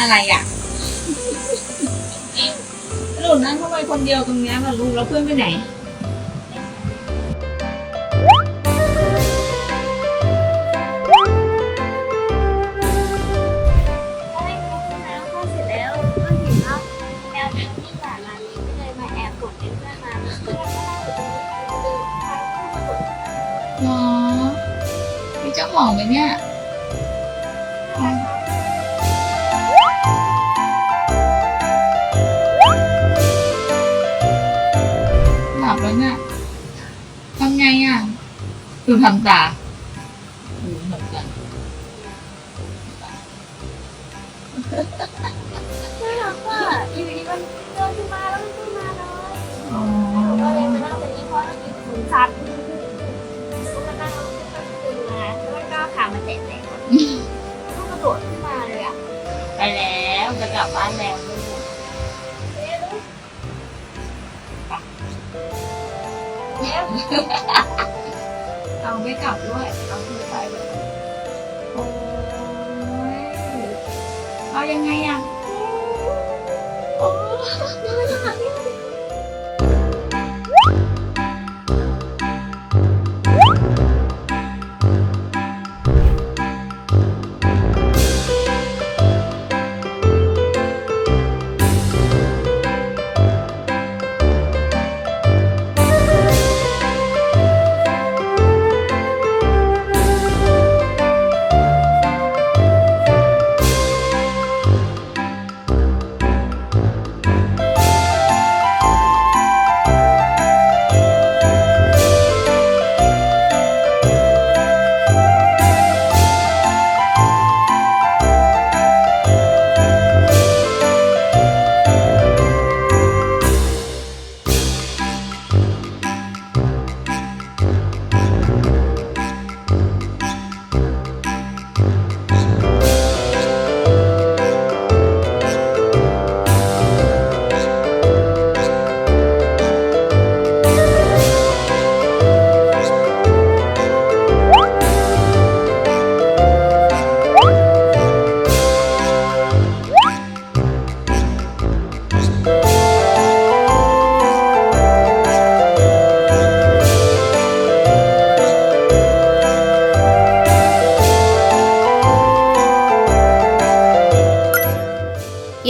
อะไรอะหนูนั่งทำไมคนเดียวตรงเนี้ยล่ะลูกแล้วเพื่อนไปไหนอะไรนะพ่อเสร็จแล้วก็เห็นว่าแมวที่ที่สารานี้ก็เลยมาแอบกดให้เพื่อนมาเพื่อนก็นั่งอยู่ตรงนี้ดูใครก็มากดหรอมีเจ้าของไหมเนี่ย แล้วเนี่ยทำไงอะดูทำตาดูเหมือนกันน่ารักอะอยู่ดีมันเดินขึ้นมาแล้วมันขึ้นมาเลยอ๋อก็เลยมานั่งตรงนี้เพราะเรามีขุนสัตว์ก็มาแล้วมันก็ขึ้นมาแล้วก็ขามาเตะเลยมันก็กระโดดขึ้นมาเลยอะไปแล้วจะกลับบ้านแล้ว เอาไม่กลับด้วย เอาคือไปเลยโอ้ยเอายังไงอะ